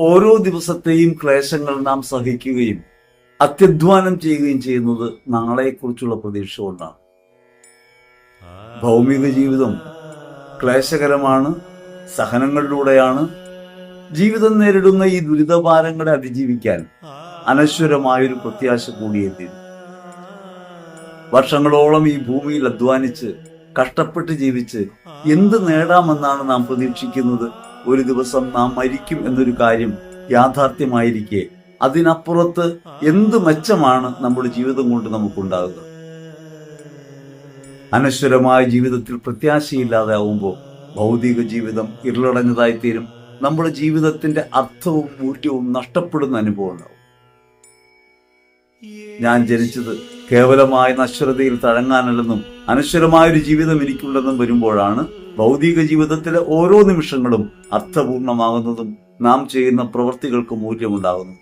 ഓരോ ദിവസത്തെയും ക്ലേശങ്ങൾ നാം സഹിക്കുകയും അത്യധ്വാനം ചെയ്യുകയും ചെയ്യുന്നത് നാളെക്കുറിച്ചുള്ള പ്രതീക്ഷ കൊണ്ടാണ്. ഭൗമിക ജീവിതം ക്ലേശകരമാണ് സഹനങ്ങളിലൂടെയാണ്. ജീവിതം നേരിടുന്ന ഈ ദുരിതഭാരങ്ങളെ അതിജീവിക്കാൻ അനശ്വരമായൊരു പ്രത്യാശ കൂടിയെത്തി വർഷങ്ങളോളം ഈ ഭൂമിയിൽ അധ്വാനിച്ച് കഷ്ടപ്പെട്ട് ജീവിച്ച് എന്ത് നേടാമെന്നാണ് നാം പ്രതീക്ഷിക്കുന്നത്? ഒരു ദിവസം നാം മരിക്കും എന്നൊരു കാര്യം യാഥാർത്ഥ്യമായിരിക്കെ. അതിനപ്പുറത്ത് എന്ത് മെച്ചമാണ് നമ്മുടെ ജീവിതം കൊണ്ട് നമുക്കുണ്ടാകുക അനശ്വരമായ ജീവിതത്തിൽ പ്രത്യാശയില്ലാതെ ആവുമ്പോൾ ഭൗതിക ജീവിതം ഇരുളടഞ്ഞതായി തീരും. നമ്മുടെ ജീവിതത്തിന്റെ അർത്ഥവും മൂല്യവും നഷ്ടപ്പെടുന്ന അനുഭവം ഉണ്ടാവും. ഞാൻ ജനിച്ചത് കേവലമായ നശ്വരതയിൽ തഴങ്ങാനല്ലെന്നും അനശ്വരമായ ഒരു ജീവിതം എനിക്കുണ്ടെന്നും വരുമ്പോഴാണ് ഭൗതിക ജീവിതത്തിലെ ഓരോ നിമിഷങ്ങളും അർത്ഥപൂർണമാകുന്നതും നാം ചെയ്യുന്ന പ്രവൃത്തികൾക്ക് മൂല്യമുണ്ടാകുന്നു.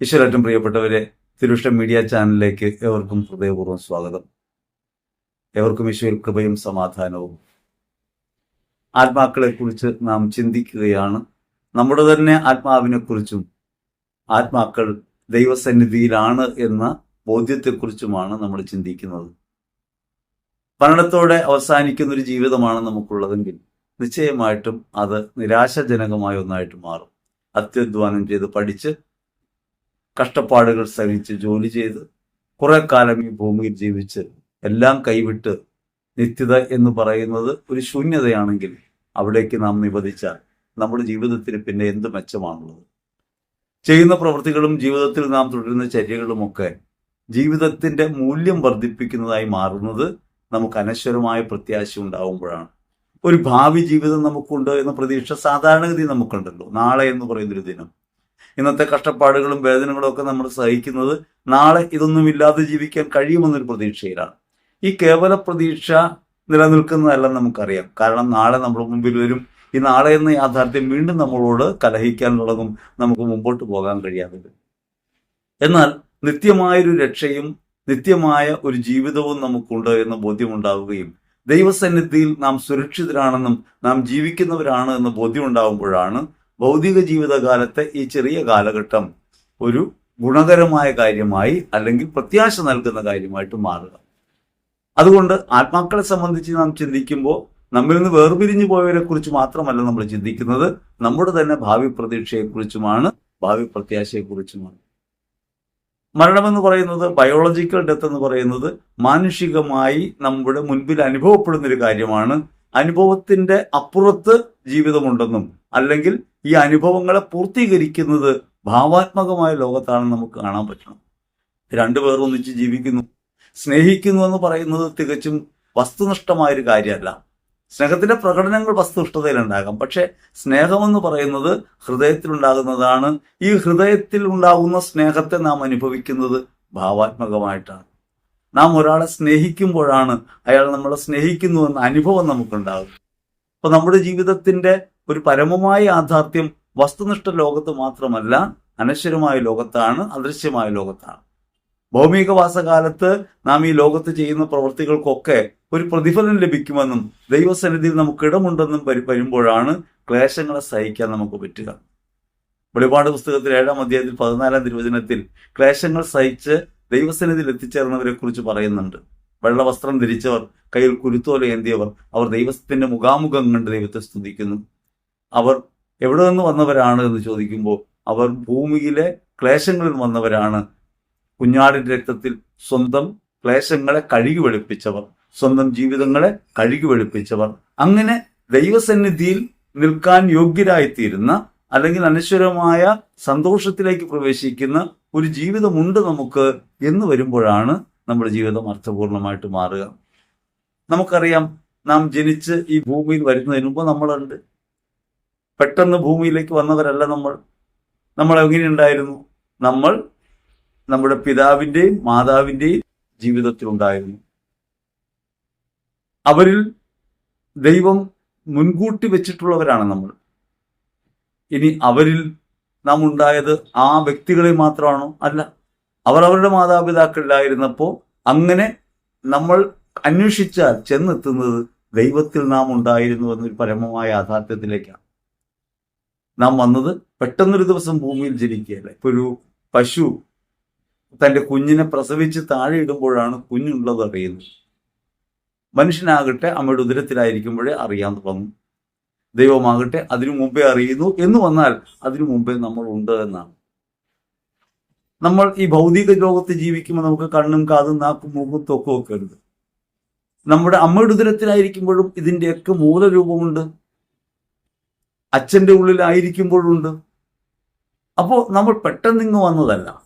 ഈശ്വരറ്റം പ്രിയപ്പെട്ടവരെ തിരുഷ്ട മീഡിയ ചാനലിലേക്ക് ഏവർക്കും ഹൃദയപൂർവം സ്വാഗതം. ഏവർക്കും വിശ്വയിൽ കൃപയും സമാധാനവും. ആത്മാക്കളെ കുറിച്ച് നാം ചിന്തിക്കുകയാണ്. നമ്മുടെ തന്നെ ആത്മാവിനെ കുറിച്ചും ആത്മാക്കൾ ദൈവസന്നിധിയിലാണ് എന്ന ബോധ്യത്തെക്കുറിച്ചുമാണ് നമ്മൾ ചിന്തിക്കുന്നത്. മരണത്തോടെ അവസാനിക്കുന്ന ഒരു ജീവിതമാണ് നമുക്കുള്ളതെങ്കിൽ നിശ്ചയമായിട്ടും അത് നിരാശാജനകമായ ഒന്നായിട്ട് മാറും. അത്യധ്വാനം ചെയ്ത് പഠിച്ച് കഷ്ടപ്പാടുകൾ സഹിച്ച് ജോലി ചെയ്ത് കുറെ കാലം ഈ ഭൂമിയിൽ ജീവിച്ച് എല്ലാം കൈവിട്ട് നിത്യത എന്ന് പറയുന്നത് ഒരു ശൂന്യതയാണെങ്കിൽ അവിടേക്ക് നാം നിബന്ധിച്ചാൽ നമ്മുടെ ജീവിതത്തിന് പിന്നെ എന്ത് മെച്ചമാണുള്ളത്? ചെയ്യുന്ന പ്രവൃത്തികളും ജീവിതത്തിൽ നാം തുടരുന്ന ചര്യകളുമൊക്കെ ജീവിതത്തിന്റെ മൂല്യം വർദ്ധിപ്പിക്കുന്നതായി മാറുന്നത് നമുക്ക് അനശ്വരമായ പ്രത്യാശ ഉണ്ടാവുമ്പോഴാണ്. ഒരു ഭാവി ജീവിതം നമുക്കുണ്ട് എന്ന പ്രതീക്ഷ സാധാരണഗതി നമുക്കുണ്ടല്ലോ. നാളെ എന്ന് പറയുന്നൊരു ദിനം. ഇന്നത്തെ കഷ്ടപ്പാടുകളും വേദനകളും ഒക്കെ നമ്മൾ സഹിക്കുന്നത് നാളെ ഇതൊന്നുമില്ലാതെ ജീവിക്കാൻ കഴിയുമെന്നൊരു പ്രതീക്ഷയിലാണ്. ഈ കേവല പ്രതീക്ഷ നിലനിൽക്കുന്നതല്ല നമുക്കറിയാം. കാരണം നാളെ നമ്മുടെ മുമ്പിൽ വരും. ഈ നാളെ എന്ന യാഥാർത്ഥ്യം വീണ്ടും നമ്മളോട് കലഹിക്കാൻ തുടങ്ങും. നമുക്ക് മുമ്പോട്ട് പോകാൻ കഴിയാതെ. എന്നാൽ നിത്യമായൊരു രക്ഷയും നിത്യമായ ഒരു ജീവിതവും നമുക്കുണ്ട് എന്ന ബോധ്യമുണ്ടാവുകയും ദൈവസന്നിധിയിൽ നാം സുരക്ഷിതരാണെന്നും നാം ജീവിക്കുന്നവരാണ് എന്ന ബോധ്യമുണ്ടാകുമ്പോഴാണ് ഭൗതിക ജീവിതകാലത്തെ ഈ ചെറിയ കാലഘട്ടം ഒരു ഗുണകരമായ കാര്യമായി അല്ലെങ്കിൽ പ്രത്യാശ നൽകുന്ന കാര്യമായിട്ട് മാറുക. അതുകൊണ്ട് ആത്മാക്കളെ സംബന്ധിച്ച് നാം ചിന്തിക്കുമ്പോൾ നമ്മിൽ നിന്ന് വേർപിരിഞ്ഞു പോയവരെ കുറിച്ച് മാത്രമല്ല നമ്മൾ ചിന്തിക്കുന്നത്. നമ്മുടെ തന്നെ ഭാവി പ്രതീക്ഷയെക്കുറിച്ചുമാണ് ഭാവി പ്രത്യാശയെക്കുറിച്ചുമാണ്. മരണമെന്ന് പറയുന്നത് ബയോളജിക്കൽ ഡെത്ത് എന്ന് പറയുന്നത് മാനുഷികമായി നമ്മുടെ മുൻപിൽ അനുഭവപ്പെടുന്ന ഒരു കാര്യമാണ്. അനുഭവത്തിന്റെ അപ്പുറത്ത് ജീവിതമുണ്ടെന്നും അല്ലെങ്കിൽ ഈ അനുഭവങ്ങളെ പൂർത്തീകരിക്കുന്നത് ഭാവാത്മകമായ ലോകത്താണെന്ന് നമുക്ക് കാണാൻ പറ്റണം. രണ്ടുപേർ ഒന്നിച്ച് ജീവിക്കുന്നു. സ്നേഹിക്കുന്നു എന്ന് പറയുന്നത് തികച്ചും വസ്തുനിഷ്ഠമായ ഒരു കാര്യമല്ല. സ്നേഹത്തിന്റെ പ്രകടനങ്ങൾ വസ്തുനിഷ്ഠതയിലുണ്ടാകാം. പക്ഷെ സ്നേഹമെന്ന് പറയുന്നത് ഹൃദയത്തിലുണ്ടാകുന്നതാണ്. ഈ ഹൃദയത്തിൽ ഉണ്ടാകുന്ന സ്നേഹത്തെ നാം അനുഭവിക്കുന്നത് ഭാവാത്മകമായിട്ടാണ്. നാം ഒരാളെ സ്നേഹിക്കുമ്പോഴാണ് അയാൾ നമ്മളെ സ്നേഹിക്കുന്നു എന്ന അനുഭവം നമുക്കുണ്ടാകും അപ്പൊ നമ്മുടെ ജീവിതത്തിന്റെ ഒരു പരമമായ യാഥാർത്ഥ്യം വസ്തുനിഷ്ഠ ലോകത്ത് മാത്രമല്ല അനശ്വരമായ ലോകത്താണ് അദൃശ്യമായ ലോകത്താണ്. ഭൗമികവാസകാലത്ത് നാം ഈ ലോകത്ത് ചെയ്യുന്ന പ്രവൃത്തികൾക്കൊക്കെ ഒരു പ്രതിഫലം ലഭിക്കുമെന്നും ദൈവസന്നിധിയിൽ നമുക്ക് ഇടമുണ്ടെന്നും വരു- വരുമ്പോഴാണ് ക്ലേശങ്ങളെ സഹിക്കാൻ നമുക്ക് പറ്റുക. വെളിപാട് പുസ്തകത്തിൽ ഏഴാം അധ്യായത്തിൽ പതിനാലാം തിരുവചനത്തിൽ ക്ലേശങ്ങൾ സഹിച്ച് ദൈവസന്നിധിയിൽ എത്തിച്ചേർന്നവരെ കുറിച്ച് പറയുന്നുണ്ട്. വെള്ള വസ്ത്രം ധരിച്ചവർ കയ്യിൽ കുരുത്തോല ഏന്തിയവർ അവർ ദൈവത്തിന്റെ മുഖാമുഖം കണ്ട് ദൈവത്തെ സ്തുതിക്കുന്നു. അവർ എവിടെ നിന്ന് വന്നവരാണ് എന്ന് ചോദിക്കുമ്പോൾ അവർ ഭൂമിയിലെ ക്ലേശങ്ങളിൽ വന്നവരാണ് കുഞ്ഞാടിന്റെ രക്തത്തിൽ സ്വന്തം ക്ലേശങ്ങളെ കഴുകി വെളുപ്പിച്ചവർ സ്വന്തം ജീവിതങ്ങളെ കഴുകി വെളുപ്പിച്ചവർ അങ്ങനെ ദൈവസന്നിധിയിൽ നിൽക്കാൻ യോഗ്യരായിത്തീരുന്ന അല്ലെങ്കിൽ അനശ്വരമായ സന്തോഷത്തിലേക്ക് പ്രവേശിക്കുന്ന ഒരു ജീവിതമുണ്ട് നമുക്ക് എന്ന് വരുമ്പോഴാണ് നമ്മുടെ ജീവിതം അർത്ഥപൂർണമായിട്ട് മാറുക. നമുക്കറിയാം നാം ജനിച്ച് ഈ ഭൂമിയിൽ വരുന്നതിന് മുമ്പ് നമ്മളുണ്ട്. പെട്ടെന്ന് ഭൂമിയിലേക്ക് വന്നവരല്ല നമ്മൾ. നമ്മൾ എങ്ങനെയുണ്ടായിരുന്നു? നമ്മൾ നമ്മുടെ പിതാവിന്റെയും മാതാവിന്റെയും ജീവിതത്തിലുണ്ടായിരുന്നു. അവരിൽ ദൈവം മുൻകൂട്ടി വെച്ചിട്ടുള്ളവരാണ് നമ്മൾ. ഇനി അവരിൽ നാം ഉണ്ടായത് ആ വ്യക്തികളെ മാത്രമാണോ? അല്ല. അവർ അവരുടെ മാതാപിതാക്കളിലായിരുന്നപ്പോൾ അങ്ങനെ നമ്മൾ അന്വേഷിച്ചാൽ ചെന്നെത്തുന്നത് ദൈവത്തിൽ നാം ഉണ്ടായിരുന്നു എന്നൊരു പരമമായ യാഥാർത്ഥ്യത്തിലേക്കാണ്. നാം വന്നത് പെട്ടെന്നൊരു ദിവസം ഭൂമിയിൽ ജനിക്കുകയല്ല? ഇപ്പൊ ഒരു പശു തന്റെ കുഞ്ഞിനെ പ്രസവിച്ച് താഴെ ഇടുമ്പോഴാണ് കുഞ്ഞുള്ളത് അറിയുന്നത്. മനുഷ്യനാകട്ടെ അമ്മയുടെ ഉദരത്തിലായിരിക്കുമ്പോഴേ അറിയാൻ തുടങ്ങും ദൈവമാകട്ടെ അതിനു മുമ്പേ അറിയുന്നു എന്ന് വന്നാൽ അതിനു മുമ്പേ നമ്മൾ ഉണ്ട് എന്നാണ്. നമ്മൾ ഈ ഭൗതിക ലോകത്ത് ജീവിക്കുമ്പോൾ നമുക്ക് കണ്ണും കാതും നാക്കും മൂക്കും തൊക്കും ഒക്കെ ഉണ്ട് നമ്മുടെ അമ്മയുടെ ഉദരത്തിലായിരിക്കുമ്പോഴും ഇതിന്റെയൊക്കെ മൂലരൂപമുണ്ട്. അച്ഛന്റെ ഉള്ളിലായിരിക്കുമ്പോഴുണ്ട്. അപ്പോൾ നമ്മൾ പെട്ടെന്നിങ്ങ് വന്നതല്ല.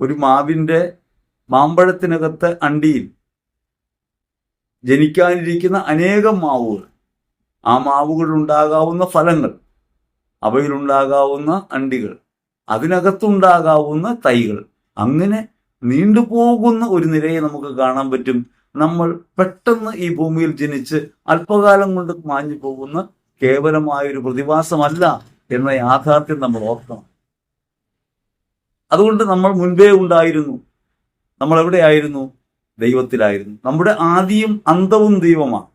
ഒരു മാവിന്റെ മാമ്പഴത്തിനകത്ത് അണ്ടിയിൽ ജനിക്കാനിരിക്കുന്ന അനേകം മാവുകൾ. ആ മാവുകൾ ഉണ്ടാകാവുന്ന ഫലങ്ങൾ അവയിലുണ്ടാകാവുന്ന അണ്ടികൾ അതിനകത്തുണ്ടാകാവുന്ന തൈകൾ അങ്ങനെ നീണ്ടുപോകുന്ന ഒരു നിരയെ നമുക്ക് കാണാൻ പറ്റും. നമ്മൾ പെട്ടെന്ന് ഈ ഭൂമിയിൽ ജനിച്ച് അല്പകാലം കൊണ്ട് മാഞ്ഞു പോകുന്ന കേവലമായൊരു പ്രതിഭാസമല്ല എന്ന യാഥാർത്ഥ്യം നമ്മൾ ഓർക്കണം. അതുകൊണ്ട് നമ്മൾ മുൻപേ ഉണ്ടായിരുന്നു. നമ്മൾ എവിടെയായിരുന്നു? ദൈവത്തിലായിരുന്നു. നമ്മുടെ ആദിയും അന്തവും ദൈവമാണ്.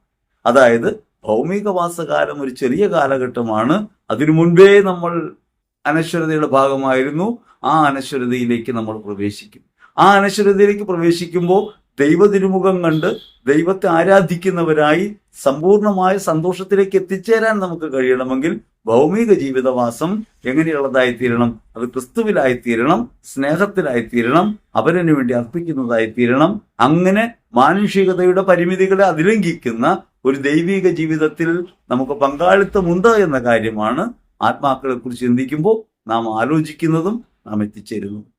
അതായത് ഭൗമികവാസകാലം ഒരു ചെറിയ കാലഘട്ടമാണ്. അതിനു മുൻപേ നമ്മൾ അനശ്വരതയുടെ ഭാഗമായിരുന്നു. ആ അനശ്വരതയിലേക്ക് നമ്മൾ പ്രവേശിക്കും. ആ അനശ്വരതയിലേക്ക് പ്രവേശിക്കുമ്പോൾ ദൈവതിരുമുഖം കണ്ട് ദൈവത്തെ ആരാധിക്കുന്നവരായി സമ്പൂർണമായ സന്തോഷത്തിലേക്ക് എത്തിച്ചേരാൻ നമുക്ക് കഴിയണമെങ്കിൽ ഭൗമിക ജീവിതവാസം എങ്ങനെയുള്ളതായിത്തീരണം? അത് ക്രിസ്തുവിലായിത്തീരണം സ്നേഹത്തിലായിത്തീരണം അവരന് വേണ്ടി അർപ്പിക്കുന്നതായിത്തീരണം. അങ്ങനെ മാനുഷികതയുടെ പരിമിതികളെ അതിലംഘിക്കുന്ന ഒരു ദൈവിക ജീവിതത്തിൽ നമുക്ക് പങ്കാളിത്തമുണ്ട് എന്ന കാര്യമാണ് ആത്മാക്കളെ കുറിച്ച് ചിന്തിക്കുമ്പോൾ നാം ആലോചിക്കുന്നതും നാം എത്തിച്ചേരുന്നതും.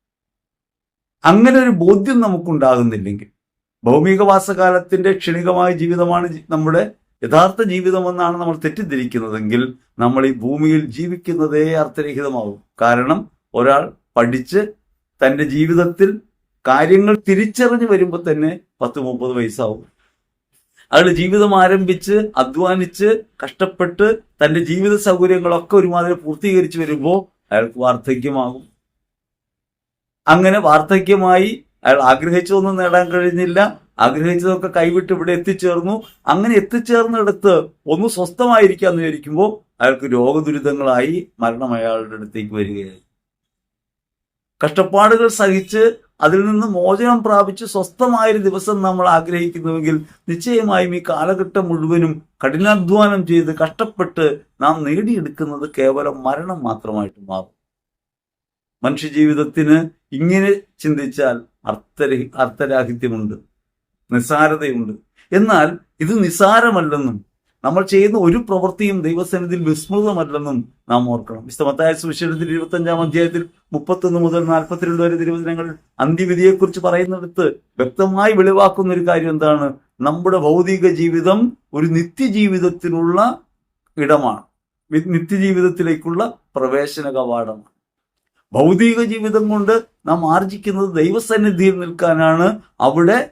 അങ്ങനെ ഒരു ബോധ്യം നമുക്കുണ്ടാകുന്നില്ലെങ്കിൽ ഭൗമികവാസകാലത്തിന്റെ ക്ഷണികമായ ജീവിതമാണ് നമ്മുടെ യഥാർത്ഥ ജീവിതമെന്നാണ് നമ്മൾ തെറ്റിദ്ധരിക്കുന്നതെങ്കിൽ നമ്മൾ ഈ ഭൂമിയിൽ ജീവിക്കുന്നതേ അർത്ഥരഹിതമാകും കാരണം ഒരാൾ പഠിച്ച് തന്റെ ജീവിതത്തിൽ കാര്യങ്ങൾ തിരിച്ചറിഞ്ഞു വരുമ്പോൾ തന്നെ പത്ത് മുപ്പത് വയസ്സാവും. അയാൾ ജീവിതം ആരംഭിച്ച് അധ്വാനിച്ച് കഷ്ടപ്പെട്ട് തന്റെ ജീവിത സൗകര്യങ്ങളൊക്കെ ഒരുമാതിരി പൂർത്തീകരിച്ചു വരുമ്പോൾ അയാൾക്ക് വാർദ്ധക്യമാകും. അങ്ങനെ വാർദ്ധക്യമായി അയാൾ ആഗ്രഹിച്ചതൊന്നും നേടാൻ കഴിഞ്ഞില്ല. ആഗ്രഹിച്ചതൊക്കെ കൈവിട്ട് ഇവിടെ എത്തിച്ചേർന്നു. അങ്ങനെ എത്തിച്ചേർന്നിടത്ത് ഒന്ന് സ്വസ്ഥമായിരിക്കാന്ന് വിചാരിക്കുമ്പോൾ അയാൾക്ക് രോഗദുരിതങ്ങളായി മരണം അയാളുടെ അടുത്തേക്ക് വരികയായി. കഷ്ടപ്പാടുകൾ സഹിച്ച് അതിൽ നിന്ന് മോചനം പ്രാപിച്ച് സ്വസ്ഥമായൊരു ദിവസം നമ്മൾ ആഗ്രഹിക്കുന്നുവെങ്കിൽ നിശ്ചയമായും ഈ കാലഘട്ടം മുഴുവനും കഠിനാധ്വാനം ചെയ്ത് കഷ്ടപ്പെട്ട് നാം നേടിയെടുക്കുന്നത് കേവലം മരണം മാത്രമായിട്ട് മാറും. മനുഷ്യജീവിതത്തിന് ഇങ്ങനെ ചിന്തിച്ചാൽ അർത്ഥരഹി അർത്ഥരാഹിത്യമുണ്ട്. നിസ്സാരതയുണ്ട്. എന്നാൽ ഇത് നിസ്സാരമല്ലെന്നും നമ്മൾ ചെയ്യുന്ന ഒരു പ്രവൃത്തിയും ദൈവസന്നിധിയിൽ വിസ്മൃതമല്ലെന്നും നാം ഓർക്കണം. വിസ്തമത്തായ സുവിശേഷത്തിൽ ഇരുപത്തി അഞ്ചാം അധ്യായത്തിൽ മുപ്പത്തൊന്ന് മുതൽ നാൽപ്പത്തിരണ്ട് വരെ തിരുവചനങ്ങൾ അന്ത്യവിധിയെക്കുറിച്ച് പറയുന്നിടത്ത് വ്യക്തമായി വെളിവാക്കുന്ന ഒരു കാര്യം എന്താണ്? നമ്മുടെ ഭൗതിക ജീവിതം ഒരു നിത്യജീവിതത്തിനുള്ള ഇടമാണ്. നിത്യജീവിതത്തിലേക്കുള്ള പ്രവേശന കവാടമാണ്. ഭൗതിക ജീവിതം കൊണ്ട് നാം ആർജിക്കുന്നത് ദൈവസന്നിധിയിൽ നിൽക്കാനാണ്. അവിടെ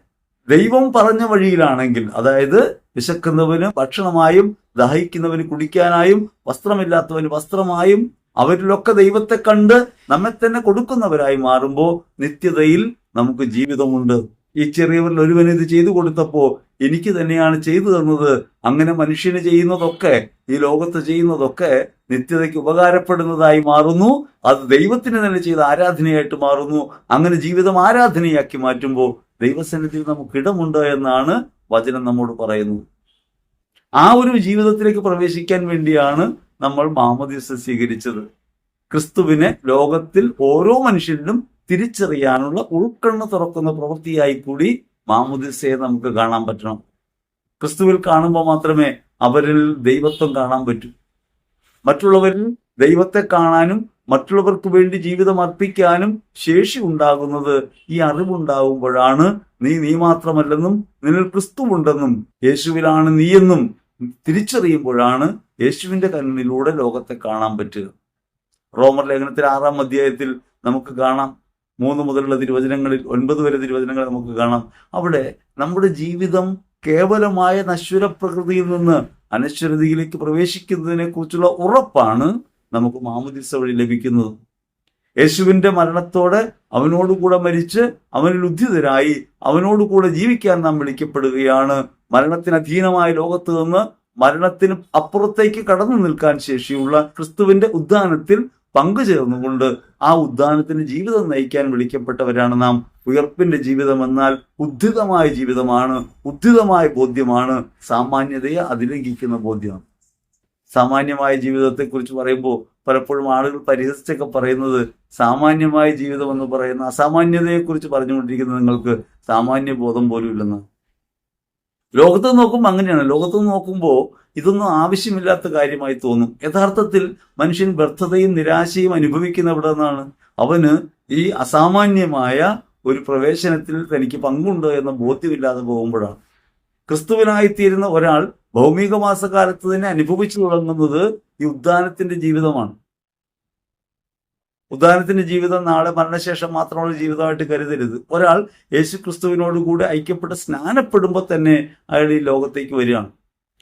ദൈവം പറഞ്ഞ വഴിയിലാണെങ്കിൽ അതായത് വിശക്കുന്നവന് ഭക്ഷണമായും ദാഹിക്കുന്നവന് കുടിക്കാനായും വസ്ത്രമില്ലാത്തവന് വസ്ത്രമായും അവരിലൊക്കെ ദൈവത്തെ കണ്ട് നമ്മെ തന്നെ കൊടുക്കുന്നവരായി മാറുമ്പോൾ നിത്യതയിൽ നമുക്ക് ജീവിതമുണ്ട്. ഈ ചെറിയവരിൽ ഒരുവൻ ഇത് ചെയ്തു കൊടുത്തപ്പോ എനിക്ക് തന്നെയാണ് ചെയ്തു തന്നത്. അങ്ങനെ മനുഷ്യന് ചെയ്യുന്നതൊക്കെ ഈ ലോകത്ത് ചെയ്യുന്നതൊക്കെ നിത്യതയ്ക്ക് ഉപകാരപ്പെടുന്നതായി മാറുന്നു. അത് ദൈവത്തിന് തന്നെ ചെയ്ത ആരാധനയായിട്ട് മാറുന്നു. അങ്ങനെ ജീവിതം ആരാധനയാക്കി മാറ്റുമ്പോൾ ദൈവസന്നിധിയിൽ നമുക്ക് ഇടമുണ്ട് എന്നാണ് വചനം നമ്മോട് പറയുന്നത് ആ ഒരു ജീവിതത്തിലേക്ക് പ്രവേശിക്കാൻ വേണ്ടിയാണ് നമ്മൾ മാമദീസ സ്വീകരിച്ചത്. ക്രിസ്തുവിനെ ലോകത്തിൽ ഓരോ മനുഷ്യരിലും തിരിച്ചറിയാനുള്ള ഉൾക്കണ്ണ് തുറക്കുന്ന പ്രവൃത്തിയായി കൂടി മാമുദിസയെ നമുക്ക് കാണാൻ പറ്റണം. ക്രിസ്തുവിൽ കാണുമ്പോൾ മാത്രമേ അവരിൽ ദൈവത്വം കാണാൻ പറ്റൂ. മറ്റുള്ളവരിൽ ദൈവത്തെ കാണാനും മറ്റുള്ളവർക്ക് വേണ്ടി ജീവിതം അർപ്പിക്കാനും ശേഷി ഉണ്ടാകുന്നത് ഈ അറിവുണ്ടാകുമ്പോഴാണ് നീ നീ മാത്രമല്ലെന്നും നിന്നിൽ ക്രിസ്തുവുണ്ടെന്നും യേശുവിലാണ് നീയെന്നും തിരിച്ചറിയുമ്പോഴാണ് യേശുവിന്റെ കണ്ണിലൂടെ ലോകത്തെ കാണാൻ പറ്റുക. റോമർ ലേഖനത്തിൽ ആറാം അധ്യായത്തിൽ നമുക്ക് കാണാം. മൂന്ന് മുതലുള്ള തിരുവചനങ്ങളിൽ ഒൻപത് വരെ തിരുവചനങ്ങൾ നമുക്ക് കാണാം. അവിടെ നമ്മുടെ ജീവിതം കേവലമായ നശ്വര പ്രകൃതിയിൽ നിന്ന് അനശ്വരതയിലേക്ക് പ്രവേശിക്കുന്നതിനെ കുറിച്ചുള്ള ഉറപ്പാണ് നമുക്ക് മാമുദിസ വഴി ലഭിക്കുന്നത്. യേശുവിന്റെ മരണത്തോടെ അവനോടുകൂടെ മരിച്ച് അവനിൽ ഉദ്ധിതരായി അവനോടുകൂടെ ജീവിക്കാൻ നാം വിളിക്കപ്പെടുകയാണ്. മരണത്തിന് അധീനമായ ലോകത്ത് നിന്ന് മരണത്തിന് അപ്പുറത്തേക്ക് കടന്നു നിൽക്കാൻ ശേഷിയുള്ള ക്രിസ്തുവിന്റെ ഉദ്ധാനത്തിൽ പങ്കുചേർന്നുകൊണ്ട് ആ ഉദ്ധാനത്തിന് ജീവിതം നയിക്കാൻ വിളിക്കപ്പെട്ടവരാണ് നാം. ഉയർപ്പിന്റെ ജീവിതം എന്നാൽ ഉദ്ധിതമായ ജീവിതമാണ് ഉദ്ധിതമായ ബോധ്യമാണ്. സാമാന്യതയെ അതിലംഘിക്കുന്ന ബോധ്യമാണ്. സാമാന്യമായ ജീവിതത്തെക്കുറിച്ച് പറയുമ്പോൾ പലപ്പോഴും ആളുകൾ പരിഹസിച്ചൊക്കെ പറയുന്നത് സാമാന്യമായ ജീവിതം എന്ന് പറയുന്ന അസാമാന്യതയെ അസാമാന്യതയെക്കുറിച്ച് പറഞ്ഞുകൊണ്ടിരിക്കുന്നത് നിങ്ങൾക്ക് സാമാന്യ ബോധം പോലും ഇല്ലെന്ന് ലോകത്ത് നോക്കുമ്പോൾ അങ്ങനെയാണ്. ലോകത്ത് നോക്കുമ്പോൾ ഇതൊന്നും ആവശ്യമില്ലാത്ത കാര്യമായി തോന്നും. യഥാർത്ഥത്തിൽ മനുഷ്യൻ വ്യർത്ഥതയും നിരാശയും അനുഭവിക്കുന്ന എവിടെ നിന്നാണ്? അവന് ഈ അസാമാന്യമായ ഒരു പ്രവേശനത്തിൽ തനിക്ക് പങ്കുണ്ട് എന്ന ബോധ്യമില്ലാതെ പോകുമ്പോഴാണ്. ക്രിസ്തുവിനായിത്തീരുന്ന ഒരാൾ ഭൗമിക മാസകാലത്ത് തന്നെ അനുഭവിച്ചു തുടങ്ങുന്നത് ഈ ഉദ്ധാനത്തിന്റെ ജീവിതമാണ്. ഉദാഹരണത്തിന്റെ ജീവിതം നാളെ മരണശേഷം മാത്രമുള്ള ജീവിതമായിട്ട് കരുതരുത്. ഒരാൾ യേശു ക്രിസ്തുവിനോട് കൂടെ ഐക്യപ്പെട്ട് സ്നാനപ്പെടുമ്പോൾ തന്നെ അയാൾ ഈ ലോകത്തേക്ക് വരികയാണ്.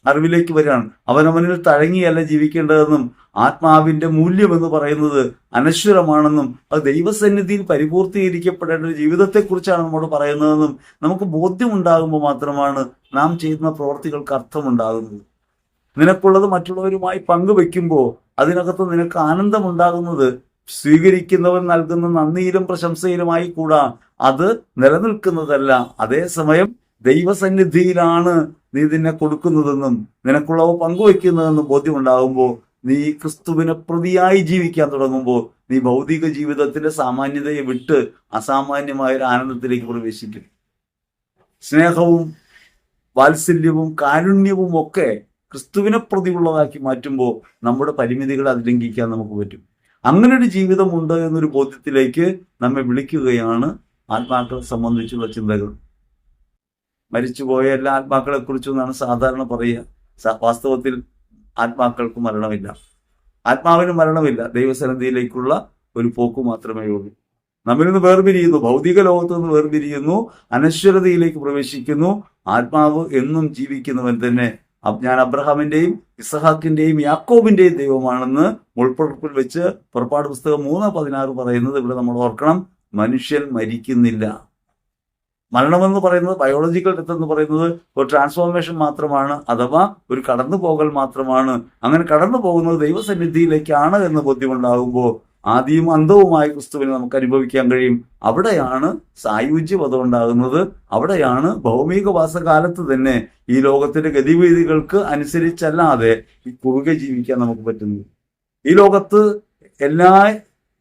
അറിവിലേക്ക് വരികയാണ്. അവനവനിൽ തഴങ്ങിയല്ല ജീവിക്കേണ്ടതെന്നും ആത്മാവിന്റെ മൂല്യം എന്ന് പറയുന്നത് അനശ്വരമാണെന്നും അത് ദൈവസന്നിധിയിൽ പരിപൂർത്തീകരിക്കപ്പെടേണ്ട ഒരു ജീവിതത്തെക്കുറിച്ചാണ് നമ്മോട് പറയുന്നതെന്നും നമുക്ക് ബോധ്യമുണ്ടാകുമ്പോൾ മാത്രമാണ് നാം ചെയ്യുന്ന പ്രവർത്തികൾക്ക് അർത്ഥമുണ്ടാകുന്നത്. നിനക്കുള്ളത് മറ്റുള്ളവരുമായി പങ്കുവെക്കുമ്പോൾ അതിനകത്ത് നിനക്ക് ആനന്ദമുണ്ടാകുന്നത് സ്വീകരിക്കുന്നവൻ നൽകുന്ന നന്ദിയിലും പ്രശംസയിലുമായി കൂടാ അത് നിലനിൽക്കുന്നതല്ല. അതേസമയം ദൈവസന്നിധിയിലാണ് നീ നിന്നെ കൊടുക്കുന്നതെന്നും നിനക്കുള്ളവ പങ്കുവെക്കുന്നതെന്നും ബോധ്യമുണ്ടാകുമ്പോൾ നീ ക്രിസ്തുവിനെ പ്രതിയായി ജീവിക്കാൻ തുടങ്ങുമ്പോൾ നീ ഭൗതിക ജീവിതത്തിന്റെ സാമാന്യതയെ വിട്ട് അസാമാന്യമായ ഒരു ആനന്ദത്തിലേക്ക് പ്രവേശിക്കും. സ്നേഹവും വാത്സല്യവും കാരുണ്യവും ഒക്കെ ക്രിസ്തുവിനെ പ്രതിയുള്ളതാക്കി മാറ്റുമ്പോൾ നമ്മുടെ പരിമിതികളെ അതിലംഘിക്കാൻ നമുക്ക് പറ്റും. അങ്ങനെ ഒരു ജീവിതമുണ്ട് എന്നൊരു ബോധ്യത്തിലേക്ക് നമ്മെ വിളിക്കുകയാണ് ആത്മാക്കളെ സംബന്ധിച്ചുള്ള ചിന്തകൾ. മരിച്ചുപോയ എല്ലാ ആത്മാക്കളെ കുറിച്ചൊന്നാണ് സാധാരണ പറയുക. വാസ്തവത്തിൽ ആത്മാക്കൾക്ക് മരണമില്ല. ആത്മാവിന് മരണമില്ല. ദൈവസന്നിധിയിലേക്കുള്ള ഒരു പോക്ക് മാത്രമേ ഉള്ളൂ. നമ്മിൽ നിന്ന് വേർപിരിയുന്നു. ഭൗതിക ലോകത്ത് നിന്ന് വേർപിരിയുന്നു. അനശ്വരതയിലേക്ക് പ്രവേശിക്കുന്നു. ആത്മാവ് എന്നും ജീവിക്കുന്നവൻ തന്നെ ഞാൻ അബ്രഹാമിന്റെയും ഇസഹാക്കിന്റെയും യാക്കോബിന്റെയും ദൈവമാണെന്ന് മുൾപ്പുറപ്പിൽ വെച്ച് പുറപ്പാട് പുസ്തകം മൂന്ന് പതിനാറ് പറയുന്നത് ഇവിടെ നമ്മൾ ഓർക്കണം. മനുഷ്യൻ മരിക്കുന്നില്ല. മരണമെന്ന് പറയുന്നത് ബയോളജിക്കൽ ഡെത്ത് എന്ന് പറയുന്നത് ഒരു ട്രാൻസ്ഫോർമേഷൻ മാത്രമാണ് അഥവാ ഒരു കടന്നു പോകൽ മാത്രമാണ്. അങ്ങനെ കടന്നു പോകുന്നത് ദൈവസന്നിധിയിലേക്കാണ് എന്ന് ബോധ്യമുണ്ടാകുമ്പോൾ ആദ്യവും അന്തവുമായ ക്രിസ്തുവിനെ നമുക്ക് അനുഭവിക്കാൻ കഴിയും. അവിടെയാണ് സായുജ്യപദം ഉണ്ടാകുന്നത് അവിടെയാണ് ഭൗമിക വാസകാലത്ത് തന്നെ ഈ ലോകത്തിന്റെ ഗതിവിധികൾക്ക് അനുസരിച്ചല്ലാതെ ഈ കുറുകെ ജീവിക്കാൻ നമുക്ക് പറ്റുന്നത്. ഈ ലോകത്ത് എല്ലാ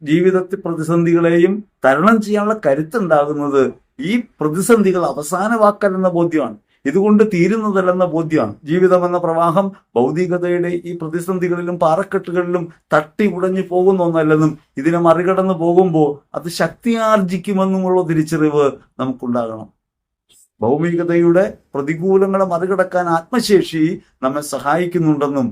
ജീവിതത്തിൽ പ്രതിസന്ധികളെയും തരണം ചെയ്യാനുള്ള കരുത്തുണ്ടാകുന്നത് ഈ പ്രതിസന്ധികൾ അവസാന എന്ന ബോധ്യമാണ്. ഇതുകൊണ്ട് തീരുന്നതല്ലെന്ന ബോധ്യമാണ്. ജീവിതം എന്ന പ്രവാഹം ഭൗതികതയുടെ ഈ പ്രതിസന്ധികളിലും പാറക്കെട്ടുകളിലും തട്ടി ഉടഞ്ഞു പോകുന്ന ഒന്നല്ലെന്നും ഇതിനെ മറികടന്ന് പോകുമ്പോൾ അത് ശക്തിയാർജിക്കുമെന്നുമുള്ള തിരിച്ചറിവ് നമുക്കുണ്ടാകണം. ഭൗമികതയുടെ പ്രതികൂലങ്ങളെ മറികടക്കാൻ ആത്മശേഷി നമ്മെ സഹായിക്കുന്നുണ്ടെന്നും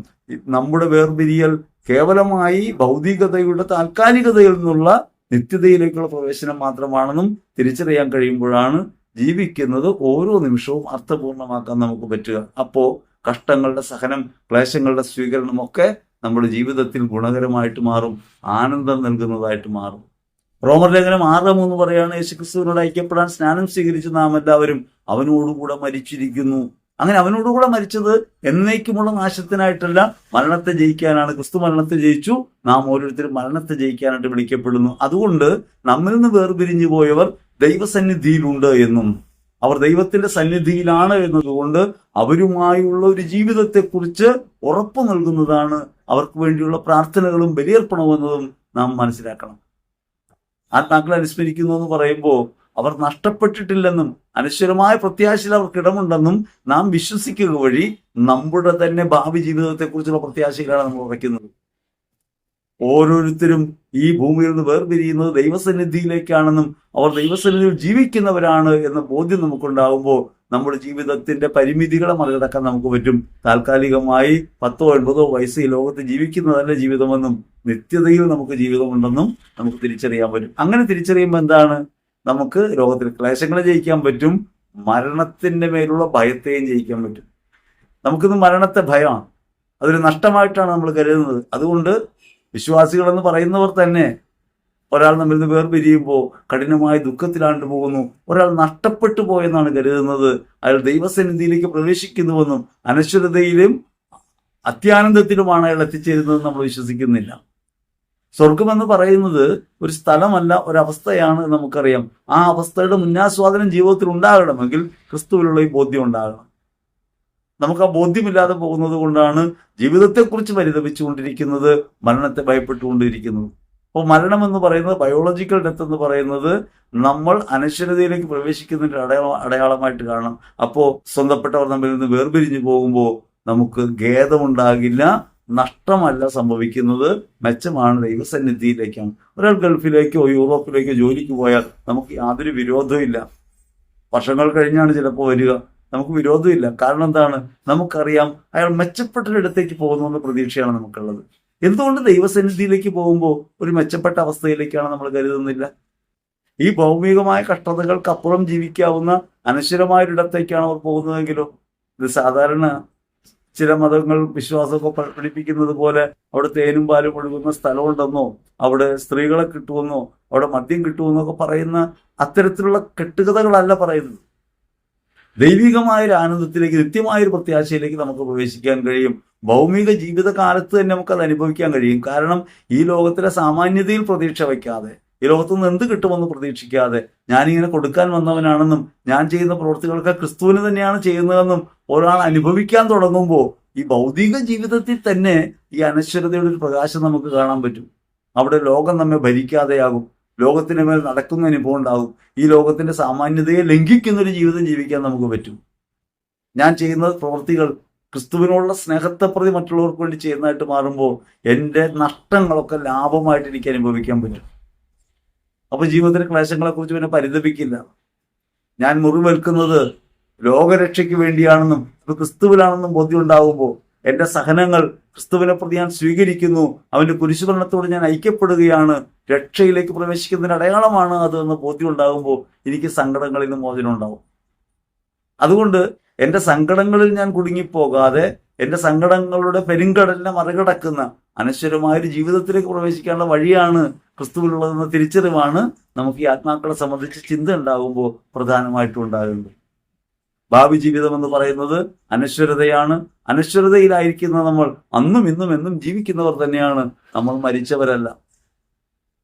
നമ്മുടെ വേർപിരിയൽ കേവലമായി ഭൗതികതയുടെ താൽക്കാലികതയിൽ നിന്നുള്ള നിത്യതയിലേക്കുള്ള പ്രവേശനം മാത്രമാണെന്നും തിരിച്ചറിയാൻ കഴിയുമ്പോഴാണ് ജീവിക്കുന്നത് ഓരോ നിമിഷവും അർത്ഥപൂർണമാക്കാൻ നമുക്ക് പറ്റുക. അപ്പോ കഷ്ടങ്ങളുടെ സഹനം ക്ലേശങ്ങളുടെ സ്വീകരണം ഒക്കെ നമ്മുടെ ജീവിതത്തിൽ ഗുണകരമായിട്ട് മാറും ആനന്ദം നൽകുന്നതായിട്ട് മാറും. റോമർ ലേഖനം ആറ് മൂന്ന് പറയാണ് യേശുക്രിസ്തുവിനോട് ഐക്യപ്പെടാൻ സ്നാനം സ്വീകരിച്ച നാം എല്ലാവരും അവനോടുകൂടെ മരിച്ചിരിക്കുന്നു. അങ്ങനെ അവനോടുകൂടെ മരിച്ചത് എന്നേക്കുമുള്ള നാശത്തിനായിട്ടല്ല മരണത്തെ ജയിക്കാനാണ്. ക്രിസ്തു മരണത്തെ ജയിച്ചു നാം ഓരോരുത്തരും മരണത്തെ ജയിക്കാനായിട്ട് വിളിക്കപ്പെടുന്നു. അതുകൊണ്ട് നമ്മിൽ നിന്ന് വേർപിരിഞ്ഞു പോയവർ ദൈവസന്നിധിയിലുണ്ട് എന്നും അവർ ദൈവത്തിന്റെ സന്നിധിയിലാണ് എന്നതുകൊണ്ട് അവരുമായുള്ള ഒരു ജീവിതത്തെക്കുറിച്ച് ഉറപ്പ് നൽകുന്നതാണ് അവർക്ക് വേണ്ടിയുള്ള പ്രാർത്ഥനകളും ബലിയർപ്പണവും എന്നതും നാം മനസ്സിലാക്കണം. ആത്മാക്കളെ അനുസ്മരിക്കുന്നു എന്ന് പറയുമ്പോൾ അവർ നഷ്ടപ്പെട്ടിട്ടില്ലെന്നും അനശ്വരമായ പ്രത്യാശയിൽ അവർക്ക് ഇടമുണ്ടെന്നും നാം വിശ്വസിക്കുക വഴി നമ്മുടെ തന്നെ ഭാവി ജീവിതത്തെക്കുറിച്ചുള്ള പ്രത്യാശയിലാണ് നമ്മൾ ഉറയ്ക്കുന്നത്. ഓരോരുത്തരും ഈ ഭൂമിയിൽ നിന്ന് വേർപിരിയുന്നത് ദൈവസന്നിധിയിലേക്കാണെന്നും അവർ ദൈവസന്നിധിയിൽ ജീവിക്കുന്നവരാണ് എന്ന ബോധ്യം നമുക്കുണ്ടാകുമ്പോൾ നമ്മുടെ ജീവിതത്തിന്റെ പരിമിതികളെ മറികടക്കാൻ നമുക്ക് പറ്റും. താൽക്കാലികമായി പത്തോ എൺപതോ വയസ്സ് ഈ ലോകത്ത് ജീവിക്കുന്നതല്ല ജീവിതമെന്നും നിത്യതയിൽ നമുക്ക് ജീവിതമുണ്ടെന്നും നമുക്ക് തിരിച്ചറിയാൻ പറ്റും. അങ്ങനെ തിരിച്ചറിയുമ്പോൾ എന്താണ്? നമുക്ക് ലോകത്തിൽ ക്ലേശങ്ങളെ ജയിക്കാൻ പറ്റും. മരണത്തിന്റെ മേലുള്ള ഭയത്തെയും ജയിക്കാൻ പറ്റും. നമുക്കിന്ന് മരണത്തെ ഭയമാണ്. അതൊരു നഷ്ടമായിട്ടാണ് നമ്മൾ കരുതുന്നത്. അതുകൊണ്ട് വിശ്വാസികൾ എന്ന് പറയുന്നവർ തന്നെ ഒരാൾ നമ്മിൽ നിന്ന് വേർപിരിയുമ്പോൾ കഠിനമായ ദുഃഖത്തിലാണ്ട് പോകുന്നു. ഒരാൾ നഷ്ടപ്പെട്ടു പോയെന്നാണ് കരുതുന്നത്. അയാൾ ദൈവസന്നിധിയിലേക്ക് പ്രവേശിക്കുന്നുവെന്നും അനശ്വരതയിലും അത്യാനന്ദത്തിലുമാണ് അയാൾ എത്തിച്ചേരുന്നതെന്ന് നമ്മൾ വിശ്വസിക്കുന്നില്ല. സ്വർഗമെന്ന് പറയുന്നത് ഒരു സ്ഥലമല്ല ഒരവസ്ഥയാണ് നമുക്കറിയാം. ആ അവസ്ഥയുടെ മുന്നാസ്വാദനം ജീവിതത്തിൽ ഉണ്ടാകണമെങ്കിൽ ക്രിസ്തുവിലുള്ള ഈ ബോധ്യം ഉണ്ടാകണം. നമുക്ക് ആ ബോധ്യമില്ലാതെ പോകുന്നത് കൊണ്ടാണ് ജീവിതത്തെക്കുറിച്ച് പരിതപിച്ചുകൊണ്ടിരിക്കുന്നത് മരണത്തെ ഭയപ്പെട്ടുകൊണ്ടിരിക്കുന്നത് അപ്പോൾ മരണം എന്ന് പറയുന്നത് ബയോളജിക്കൽ ഡെത്ത് എന്ന് പറയുന്നത് നമ്മൾ അനശ്വരതയിലേക്ക് പ്രവേശിക്കുന്നതിന്റെ അടയാള അടയാളമായിട്ട് കാണണം. അപ്പോൾ സ്വന്തപ്പെട്ടവർ നമ്മിൽ നിന്ന് വേർപിരിഞ്ഞു പോകുമ്പോൾ നമുക്ക് ഖേദമുണ്ടാകില്ല നഷ്ടമല്ല സംഭവിക്കുന്നത്. മെച്ചമാണ് ദൈവസന്നിധിയിലേക്കാണ്. ഒരാൾ ഗൾഫിലേക്കോ യൂറോപ്പിലേക്കോ ജോലിക്ക് പോയാൽ നമുക്ക് യാതൊരു വിരോധവും വർഷങ്ങൾ കഴിഞ്ഞാണ് ചിലപ്പോൾ വരിക. നമുക്ക് വിരോധമില്ല. കാരണം എന്താണ്? നമുക്കറിയാം അയാൾ മെച്ചപ്പെട്ടൊരിടത്തേക്ക് പോകുന്ന പ്രതീക്ഷയാണ് നമുക്കുള്ളത്. എന്തുകൊണ്ട് ദൈവസന്നിധിയിലേക്ക് പോകുമ്പോൾ ഒരു മെച്ചപ്പെട്ട അവസ്ഥയിലേക്കാണ് നമ്മൾ കരുതുന്നില്ല? ഈ ഭൗമികമായ കഷ്ടതകൾക്കപ്പുറം ജീവിക്കാവുന്ന അനശ്വരമായൊരിടത്തേക്കാണ് അവർ പോകുന്നതെങ്കിലോ? ഇത് സാധാരണ ചില മതങ്ങൾ വിശ്വാസമൊക്കെ പഠിപ്പിക്കുന്നത് പോലെ അവിടെ തേനും പാലും ഒഴുകുന്ന സ്ഥലമുണ്ടെന്നോ അവിടെ സ്ത്രീകളെ കിട്ടുമെന്നോ അവിടെ മദ്യം കിട്ടുമെന്നോ ഒക്കെ പറയുന്ന അത്തരത്തിലുള്ള കെട്ടുകഥകളല്ല പറയുന്നത്. ദൈവികമായ ഒരു ആനന്ദത്തിലേക്ക് നിത്യമായ ഒരു പ്രത്യാശയിലേക്ക് നമുക്ക് പ്രവേശിക്കാൻ കഴിയും. ഭൗമിക ജീവിതകാലത്ത് തന്നെ നമുക്ക് അത് അനുഭവിക്കാൻ കഴിയും. കാരണം ഈ ലോകത്തിലെ സാമാന്യതയിൽ പ്രതീക്ഷ വയ്ക്കാതെ ഈ ലോകത്തു നിന്ന് എന്ത് കിട്ടുമെന്ന് പ്രതീക്ഷിക്കാതെ ഞാനിങ്ങനെ കൊടുക്കാൻ വന്നവനാണെന്നും ഞാൻ ചെയ്യുന്ന പ്രവൃത്തികളൊക്കെ ക്രിസ്തുവിന് തന്നെയാണ് ചെയ്യുന്നതെന്നും ഒരാൾ അനുഭവിക്കാൻ തുടങ്ങുമ്പോൾ ഈ ഭൗതിക ജീവിതത്തിൽ തന്നെ ഈ അനശ്വരതയുടെ ഒരു പ്രകാശം നമുക്ക് കാണാൻ പറ്റും. അവിടെ ലോകം നമ്മെ ഭരിക്കാതെയാകും. ലോകത്തിന് മേൽ നടക്കുന്ന അനുഭവം ഉണ്ടാകും. ഈ ലോകത്തിന്റെ സാമാന്യതയെ ലംഘിക്കുന്ന ഒരു ജീവിതം ജീവിക്കാൻ നമുക്ക് പറ്റും. ഞാൻ ചെയ്യുന്ന പ്രവൃത്തികൾ ക്രിസ്തുവിനോടുള്ള സ്നേഹത്തെ പ്രതി മറ്റുള്ളവർക്ക് വേണ്ടി ചെയ്യുന്നതായിട്ട് മാറുമ്പോൾ എന്റെ നഷ്ടങ്ങളൊക്കെ ലാഭമായിട്ട് എനിക്ക് അനുഭവിക്കാൻ പറ്റും. അപ്പൊ ജീവിതത്തിലെ ക്ലേശങ്ങളെ കുറിച്ച് പിന്നെ പരിതപിക്കില്ല. ഞാൻ മുറിവേൽക്കുന്നത് ലോകരക്ഷയ്ക്ക് വേണ്ടിയാണെന്നും ക്രിസ്തുവിലാണെന്നും ബോധ്യം ഉണ്ടാകുമ്പോൾ എന്റെ സഹനങ്ങൾ ക്രിസ്തുവിനെ പ്രതി ഞാൻ സ്വീകരിക്കുന്നു. അവന്റെ കുരിശുഭരണത്തോട് ഞാൻ ഐക്യപ്പെടുകയാണ്. രക്ഷയിലേക്ക് പ്രവേശിക്കുന്നതിന് അടയാളമാണ് അത് എന്ന് ബോധ്യം ഉണ്ടാകുമ്പോൾ എനിക്ക് സങ്കടങ്ങളിൽ നിന്ന് മോചനം ഉണ്ടാവും അതുകൊണ്ട് എന്റെ സങ്കടങ്ങളിൽ ഞാൻ കുടുങ്ങിപ്പോകാതെ എന്റെ സങ്കടങ്ങളുടെ പെരുങ്കടലിനെ മറികടക്കുന്ന അനശ്വരമായ ഒരു ജീവിതത്തിലേക്ക് പ്രവേശിക്കാനുള്ള വഴിയാണ് ക്രിസ്തുവിലുള്ളതെന്ന തിരിച്ചറിവാണ് നമുക്ക് ഈ ആത്മാക്കളെ സംബന്ധിച്ച് ചിന്ത ഉണ്ടാകുമ്പോൾ പ്രധാനമായിട്ടും ഉണ്ടാകുന്നത് ഭാവി ജീവിതം എന്ന് പറയുന്നത് അനശ്വരതയാണ്. അനശ്വരതയിലായിരിക്കുന്ന നമ്മൾ അന്നും ഇന്നും എന്നും ജീവിക്കുന്നവർ തന്നെയാണ്. നമ്മൾ മരിച്ചവരല്ല.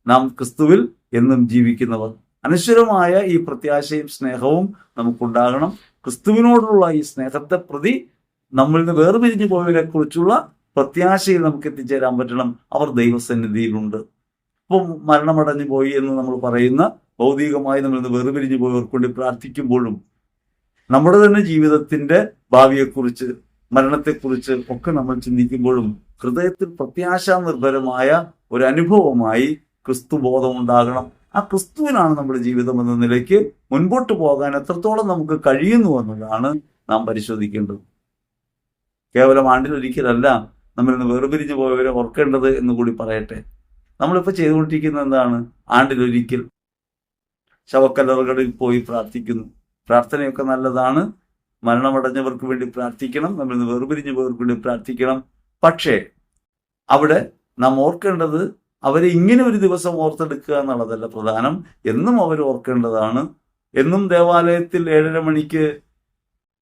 നാം ക്രിസ്തുവിൽ എന്നും ജീവിക്കുന്നവർ. അനശ്വരമായ ഈ പ്രത്യാശയും സ്നേഹവും നമുക്കുണ്ടാകണം. ക്രിസ്തുവിനോടുള്ള ഈ സ്നേഹത്തെ പ്രതി നമ്മളിൽ നിന്ന് വേർപിരിഞ്ഞു പോയവരെ കുറിച്ചുള്ള പ്രത്യാശയിൽ നമുക്ക് എത്തിച്ചേരാൻ പറ്റണം. അവർ ദൈവസന്നിധിയിലുണ്ട്. ഇപ്പം മരണമടഞ്ഞു പോയി എന്ന് നമ്മൾ പറയുന്ന ഭൗതികമായി നമ്മൾ വേർപിരിഞ്ഞു പോയവർക്ക് പ്രാർത്ഥിക്കുമ്പോഴും നമ്മുടെ തന്നെ ജീവിതത്തിന്റെ ഭാവിയെക്കുറിച്ച് മരണത്തെക്കുറിച്ച് ഒക്കെ നമ്മൾ ചിന്തിക്കുമ്പോഴും ഹൃദയത്തിൽ പ്രത്യാശ നിർഭരമായ ഒരു അനുഭവമായി ക്രിസ്തു ബോധമുണ്ടാകണം. ആ ക്രിസ്തുവിനാണ് നമ്മുടെ ജീവിതം എന്ന നിലയ്ക്ക് മുൻപോട്ട് പോകാൻ എത്രത്തോളം നമുക്ക് കഴിയുന്നു എന്നതാണ് നാം പരിശോധിക്കേണ്ടത്. കേവലം ആണ്ടിലൊരിക്കലല്ല നമ്മൾ ഇന്ന് വേർപിരിഞ്ഞു പോയവരെ ഓർക്കേണ്ടത് എന്ന് കൂടി പറയട്ടെ. നമ്മളിപ്പോൾ ചെയ്തുകൊണ്ടിരിക്കുന്നത് എന്താണ്? ആണ്ടിലൊരിക്കൽ ശവക്കല്ലറുകളിൽ പോയി പ്രാർത്ഥിക്കുന്നു. പ്രാർത്ഥനയൊക്കെ നല്ലതാണ്. മരണമടഞ്ഞവർക്ക് വേണ്ടി പ്രാർത്ഥിക്കണം. നമ്മൾ ഇന്ന് വേർപിരിഞ്ഞു പോയവർക്ക് വേണ്ടി പ്രാർത്ഥിക്കണം. പക്ഷേ അവിടെ നാം ഓർക്കേണ്ടത് അവരെ ഇങ്ങനെ ഒരു ദിവസം ഓർത്തെടുക്കുക എന്നുള്ളതല്ല പ്രധാനം. എന്നും അവർ ഓർക്കേണ്ടതാണ്. എന്നും ദേവാലയത്തിൽ ഏഴര മണിക്ക്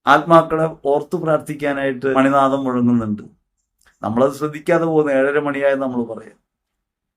ആത്മാക്കളെ ഓർത്തു പ്രാർത്ഥിക്കാനായിട്ട് മണിനാഥം മുഴങ്ങുന്നുണ്ട്. നമ്മളത് ശ്രദ്ധിക്കാതെ പോകുന്ന ഏഴര മണിയായി നമ്മൾ പറയാം.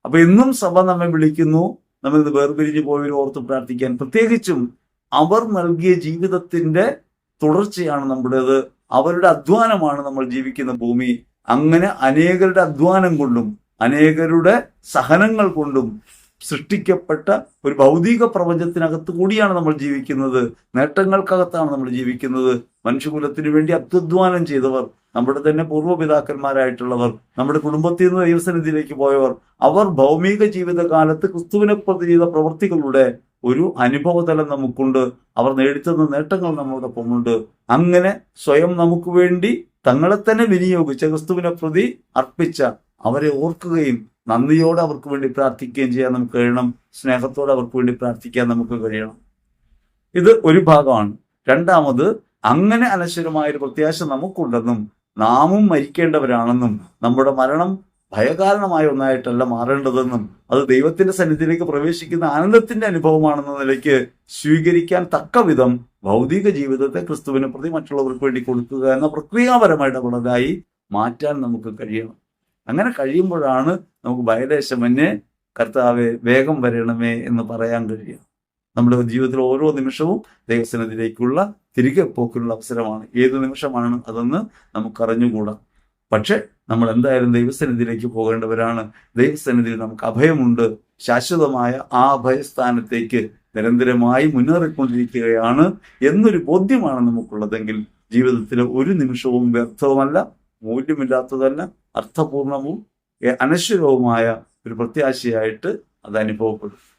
അപ്പൊ എന്നും സഭ നമ്മെ വിളിക്കുന്നു. നമ്മൾ ഇത് വേർപിരിഞ്ഞു പോയവർ ഓർത്ത് പ്രാർത്ഥിക്കാൻ. പ്രത്യേകിച്ചും അവർ നൽകിയ ജീവിതത്തിന്റെ തുടർച്ചയാണ് നമ്മുടേത്. അവരുടെ അധ്വാനമാണ് നമ്മൾ ജീവിക്കുന്ന ഭൂമി. അങ്ങനെ അനേകരുടെ അധ്വാനം കൊണ്ടും അനേകരുടെ സഹനങ്ങൾ കൊണ്ടും സൃഷ്ടിക്കപ്പെട്ട ഒരു ഭൗതിക പ്രപഞ്ചത്തിനകത്ത് കൂടിയാണ് നമ്മൾ ജീവിക്കുന്നത്. നേട്ടങ്ങൾക്കകത്താണ് നമ്മൾ ജീവിക്കുന്നത്. മനുഷ്യകുലത്തിന് വേണ്ടി അത്യധ്വാനം ചെയ്തവർ നമ്മുടെ തന്നെ പൂർവപിതാക്കന്മാരായിട്ടുള്ളവർ നമ്മുടെ കുടുംബത്തിൽ നിന്ന് ദൈവസന്നിധിയിലേക്ക് പോയവർ അവർ ഭൗമിക ജീവിതകാലത്ത് ക്രിസ്തുവിനെ പ്രതി ചെയ്ത പ്രവൃത്തികളുടെ ഒരു അനുഭവതലം നമുക്കുണ്ട്. അവർ നേടിത്തന്ന നേട്ടങ്ങൾ നമ്മോടൊപ്പമുണ്ട്. അങ്ങനെ സ്വയം നമുക്ക് വേണ്ടി തങ്ങളെ തന്നെ വിനിയോഗിച്ച ക്രിസ്തുവിനെ പ്രതി അർപ്പിച്ച അവരെ ഓർക്കുകയും നന്ദിയോടെ അവർക്ക് വേണ്ടി പ്രാർത്ഥിക്കുകയും ചെയ്യാൻ നമുക്ക് കഴിയണം. സ്നേഹത്തോടെ അവർക്ക് വേണ്ടി പ്രാർത്ഥിക്കാൻ നമുക്ക് കഴിയണം. ഇത് ഒരു ഭാഗമാണ്. രണ്ടാമത് അങ്ങനെ അനശ്വരമായ ഒരു പ്രത്യാശ നമുക്കുണ്ടെന്നും നാമും മരിക്കേണ്ടവരാണെന്നും നമ്മുടെ മരണം ഭയകാരണമായ ഒന്നായിട്ടല്ല മാറേണ്ടതെന്നും അത് ദൈവത്തിന്റെ സന്നിധിയിലേക്ക് പ്രവേശിക്കുന്ന ആനന്ദത്തിന്റെ അനുഭവമാണെന്ന നിലയ്ക്ക് സ്വീകരിക്കാൻ തക്ക വിധം ഭൗതിക ജീവിതത്തെ ക്രിസ്തുവിനെ പ്രതി മറ്റുള്ളവർക്ക് വേണ്ടി കൊടുക്കുക എന്ന പ്രക്രിയാപരമായ ഇടപെടലായി മാറ്റാൻ നമുക്ക് കഴിയണം. അങ്ങനെ കഴിയുമ്പോഴാണ് നമുക്ക് ഭയദേശമന്യേ കർത്താവെ വേഗം വരണമേ എന്ന് പറയാൻ കഴിയുക. നമ്മുടെ ജീവിതത്തിൽ ഓരോ നിമിഷവും ദൈവസന്നിധിയിലേക്കുള്ള തിരികെ പോക്കിലുള്ള അവസരമാണ്. ഏത് നിമിഷമാണ് അതെന്ന് നമുക്കറിഞ്ഞുകൂടാ. പക്ഷെ നമ്മൾ എന്തായാലും ദൈവസന്നിധിയിലേക്ക് പോകേണ്ടവരാണ്. ദൈവസന്നിധിയിൽ നമുക്ക് അഭയമുണ്ട്. ശാശ്വതമായ ആ അഭയസ്ഥാനത്തേക്ക് നിരന്തരമായി മുന്നേറിക്കൊണ്ടിരിക്കുകയാണ് എന്നൊരു ബോധ്യമാണ് നമുക്കുള്ളതെങ്കിൽ ജീവിതത്തിൽ ഒരു നിമിഷവും വ്യർത്ഥവുമല്ല മൂല്യമില്ലാത്തതല്ല അർത്ഥപൂർണവും അനശ്വരവുമായ ഒരു പ്രത്യാശയായിട്ട് അത് അനുഭവപ്പെടും.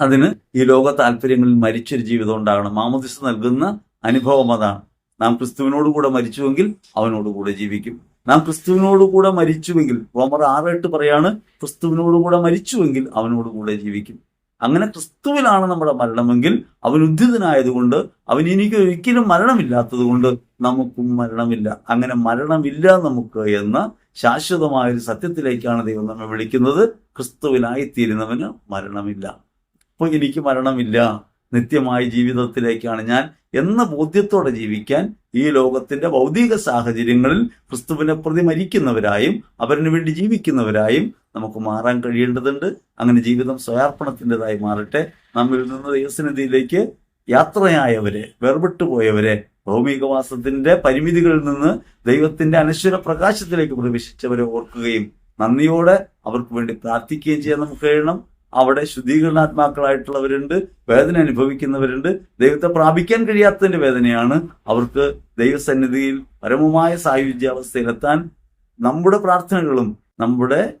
അതിന് ഈ ലോക താല്പര്യങ്ങളിൽ മരിച്ചൊരു ജീവിതം ഉണ്ടാകണം. മാമോദിസ നൽകുന്ന അനുഭവം അതാണ്. നാം ക്രിസ്തുവിനോടുകൂടെ മരിച്ചുവെങ്കിൽ അവനോടുകൂടെ ജീവിക്കും. നാം ക്രിസ്തുവിനോടുകൂടെ മരിച്ചുവെങ്കിൽ റോമർ ആറെട്ട് പറയാണ് ക്രിസ്തുവിനോടുകൂടെ മരിച്ചുവെങ്കിൽ അവനോടുകൂടെ ജീവിക്കും. അങ്ങനെ ക്രിസ്തുവിലാണ് നമ്മുടെ മരണമെങ്കിൽ അവൻ ഉദ്ധിതനായതുകൊണ്ട് അവൻ എനിക്ക് ഒരിക്കലും മരണമില്ലാത്തത് കൊണ്ട് നമുക്കും മരണമില്ല. അങ്ങനെ മരണമില്ല നമുക്ക് എന്ന ശാശ്വതമായ ഒരു സത്യത്തിലേക്കാണ് ദൈവം നമ്മെ വിളിക്കുന്നത്. ക്രിസ്തുവിനായിത്തീരുന്നവന് മരണമില്ല. അപ്പോൾ എനിക്ക് മരണമില്ല. നിത്യമായ ജീവിതത്തിലേക്കാണ് ഞാൻ എന്ന ബോധ്യത്തോടെ ജീവിക്കാൻ ഈ ലോകത്തിന്റെ ഭൗതിക സാഹചര്യങ്ങളിൽ ക്രിസ്തുവിനെ പ്രതി മരിക്കുന്നവരായും അവരിന് വേണ്ടി ജീവിക്കുന്നവരായും നമുക്ക് മാറാൻ കഴിയേണ്ടതുണ്ട്. അങ്ങനെ ജീവിതം സ്വയാർപ്പണത്തിന്റെതായി മാറട്ടെ. നമ്മിൽ നിന്ന് ദൈവസന്നിധിയിലേക്ക് യാത്രയായവരെ വേർപെട്ടു പോയവരെ ഭൗമികവാസത്തിന്റെ പരിമിതികളിൽ നിന്ന് ദൈവത്തിന്റെ അനശ്വര പ്രകാശത്തിലേക്ക് പ്രവേശിച്ചവരെ ഓർക്കുകയും നന്ദിയോടെ അവർക്ക് വേണ്ടി പ്രാർത്ഥിക്കുകയും ചെയ്യാൻ നമുക്ക് കഴിയണം. അവിടെ ശുദ്ധീകരണാത്മാക്കളായിട്ടുള്ളവരുണ്ട് വേദന അനുഭവിക്കുന്നവരുണ്ട്. ദൈവത്തെ പ്രാപിക്കാൻ കഴിയാത്തതിന്റെ വേദനയാണ് അവർക്ക് ദൈവസന്നിധിയിൽ പരമമായ സായുജ്യാവസ്ഥയിലെത്താൻ നമ്മുടെ പ്രാർത്ഥനകളും നമ്മുടെ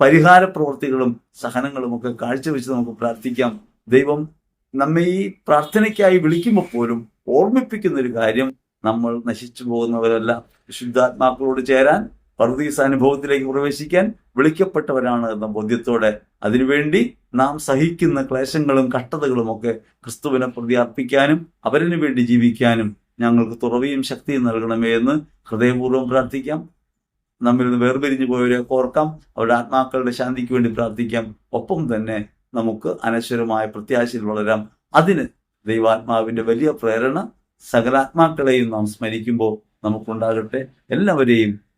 പരിഹാര പ്രവൃത്തികളും സഹനങ്ങളും ഒക്കെ കാഴ്ചവെച്ച് നമുക്ക് പ്രാർത്ഥിക്കാം. ദൈവം നമ്മെ ഈ പ്രാർത്ഥനയ്ക്കായി വിളിക്കുമ്പോൾ പോലും ഓർമ്മിപ്പിക്കുന്ന ഒരു കാര്യം നമ്മൾ നശിച്ചു പോകുന്നവരല്ല. ശുദ്ധാത്മാക്കളോട് ചേരാൻ പർദീസ അനുഭവത്തിലേക്ക് പ്രവേശിക്കാൻ വിളിക്കപ്പെട്ടവരാണ് എന്ന ബോധ്യത്തോടെ അതിനുവേണ്ടി നാം സഹിക്കുന്ന ക്ലേശങ്ങളും കഷ്ടതകളും ഒക്കെ ക്രിസ്തുവിനെ പ്രതി അർപ്പിക്കാനും അവരിനു വേണ്ടി ജീവിക്കാനും ഞങ്ങൾക്ക് തുറവിയും ശക്തിയും നൽകണമേ എന്ന് ഹൃദയപൂർവം പ്രാർത്ഥിക്കാം. നമ്മിൽ നിന്ന് വേർപിരിഞ്ഞു പോയവരെ ഓർക്കാം. അവരുടെ ആത്മാക്കളുടെ ശാന്തിക്ക് വേണ്ടി പ്രാർത്ഥിക്കാം. ഒപ്പം തന്നെ നമുക്ക് അനശ്വരമായ പ്രത്യാശയിൽ വളരാം. അതിന് ദൈവാത്മാവിന്റെ വലിയ പ്രേരണ സകലാത്മാക്കളെയും നാം സ്മരിക്കുമ്പോൾ നമുക്കുണ്ടാകട്ടെ. എല്ലാവരെയും